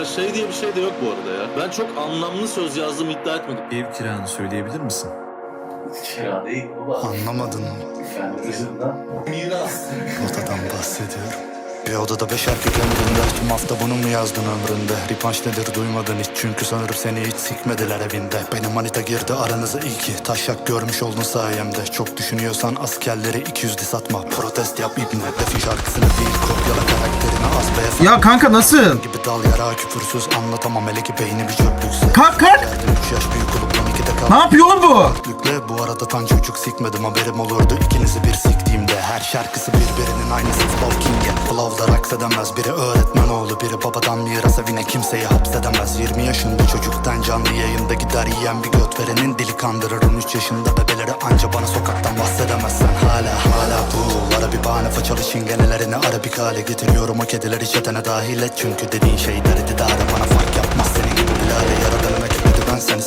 Ee, şey diye bir şey de yok bu arada ya. Ben çok anlamlı söz yazdığımı iddia etmedim. Ev kiranı söyleyebilir misin? Kira değil baba. Anlamadın mı? Miras. Odadan bahsediyorum. Bir odada beş erkek emrinde Tüm hafta bunu mu yazdın ömründe Ripanş nedir duymadın hiç Çünkü sanırım seni hiç sikmediler evinde Benim manita girdi aranıza iyi ki Taşak görmüş oldun sayemde Çok düşünüyorsan askerleri 200 dis atma Protest yap ibne Defin şarkısını değil kopyala karakterini Az beyefendi Ya kanka nasıl? gibi dal yara küfürsüz Anlatamam. Hele ki beyni bir çöplükse Kalk kalk. Üç yaş büyük olup 12'de kal. Ne yapıyor oğlum bu? Yükle bu arada tan çocuk sikmedim. Haberim olurdu. İkinizi bir siktiğimde Her şarkısı birbirinin aynısı. Flow Flow'da raks edemez. Biri öğretmen oğlu biri babadan miras evine kimseyi hapsedemez. 20 yaşında çocuktan canlı yayında gider yiyen bir göt verenin dili kandırır. 13 yaşında bebeleri anca bana sokaktan bahsedemezsen Hala hala bu ara bir bahane façalı çingenelerini arabik hale getiriyorum. O kedileri çetene dahil et. Çünkü dediğin şeyler iktidara bana fark yapmaz. Senin gibi bilale yaradanım ekibiydi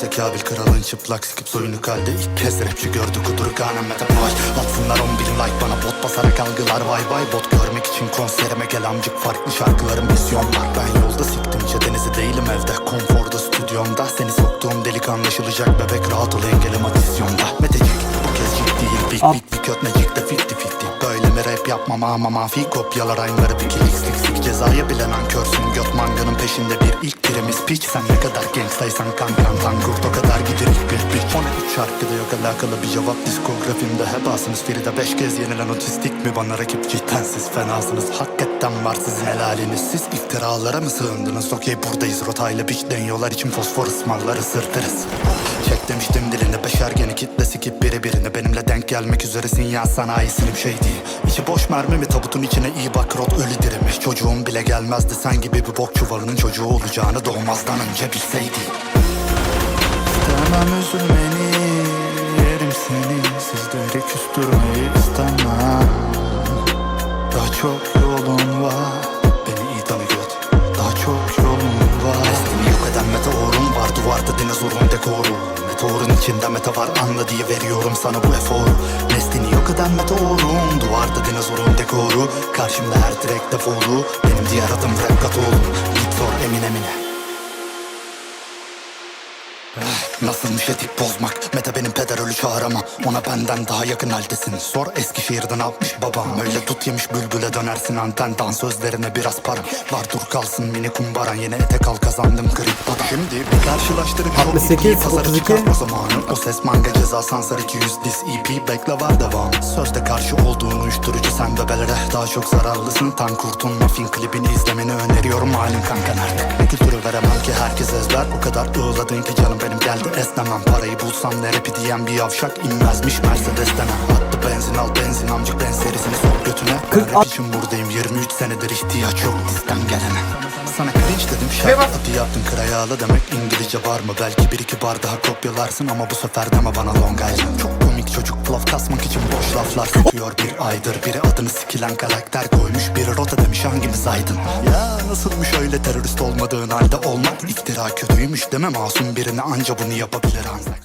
ise kabil kralın çıplak sikip soyunu kaldı. İlk kez rapçi gördü kudur kanem mete baş. Atsınlar 10 bin like bana bot basarak algılar vay vay. Bot görmek için konserime gel amcık farklı şarkılarım misyon var. Ben yolda siktim çetenizi değilim evde konforda stüdyomda. Seni soktuğum delik anlaşılacak bebek rahat ol engelim adisyonda. Metecik bu kez cik değil big big bir kötmecik de fifty fifty. Böyle mi rap yapmam ama mafi kopyalar aynıları bir kilik Cezaya bilen ankörsün göt manganın peşinde bir ilk birimiz piç Sen ne kadar gangstaysan kankan tankurt o kadar gider ilk bir piç. Ona üç şarkıda yok alakalı bir cevap diskografimde. Hep asınız Frida beş kez yenilen otistik mi? Bana rakip cidden siz fenasınız. Hakikaten var sizin helaliniz. Siz iftiralara mı sığındınız? Okey buradayız. Rotayla biç deniyorlar için fosfor ısmarları sırtırız Çek demiştim dilini beşer geni kitle sikip biri birine. Benimle denk gelmek üzeresin ya sanayisini. Bir şey değil İçi boş mermi mi tabutun içine iyi bak rot ölü dirimi Çocuğum bile gelmezdi sen gibi bir bok çuvalının çocuğu olacağını doğmazdan önce bilseydi. İstemem üzülmeni yerim seni. Sizleri küstürmeyi istemem. Daha çok yolun var Beni tanı göt Daha çok yolun var. Neslini yok eden meteorun var Duvarda dinozorun dekoru Meteorun içinde meta var anla diye veriyorum sana bu eforu Neslini yok eden meteorun Duvarda dinozorun dekoru. Karşımda her direkt defolu Benim diğer adım Nasılmış etik bozmak Mete benim peder ölü çağırama. Ona benden daha yakın haldesin. Sor Eskişehir'de ne yapmış babam? Öyle tut yemiş bülbüle dönersin anten. Sözlerine biraz param Var dur kalsın mini kumbaran Yine etek al kazandım kriptoda Şimdi bir karşılaştırıp şu 68, ipliği pazara 32. çıkartma zamanı. O ses manga ceza sansar 200 dis EP Bekle var devam. Sözde karşı olduğun uyuşturucu sen bebelere Daha çok zararlısın. Tan kurtun muffin klibini izlemeni öneriyorum Halin kankan artık Ne kültürü veremem ki herkes ezber. O kadar ığladın ki canım benim geldi esnemem Parayı bulsam ne rapi diyen bir yavşak inmezmiş Mercedes'ten. Attı benzin al benzin amcık ben serisini sok götüne. Ben rap için buradayım 23 senedir ihtiyaç yok. Disten gelene sana cringe dedim şarkı adı yaptın krayağlı demek İngilizce var mı belki bir iki bar daha kopyalarsın Ama bu sefer deme bana Long Island Çok komik çocuk fluff kasmak için boş laflar sıkıyor bir aydır Biri adını sikilen karakter koymuş biri rota demiş hangimiz aydın Ya nasılmış öyle terörist olmadığın halde olmak iftira kötüymüş deme masum birine anca bunu yapabilir Hanzak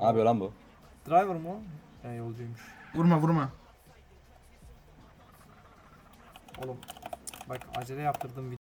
Ne yapıyor lan bu? Driver mı o? Yani yolcuymuş. Vurma vurma. Oğlum bak acele yaptırdım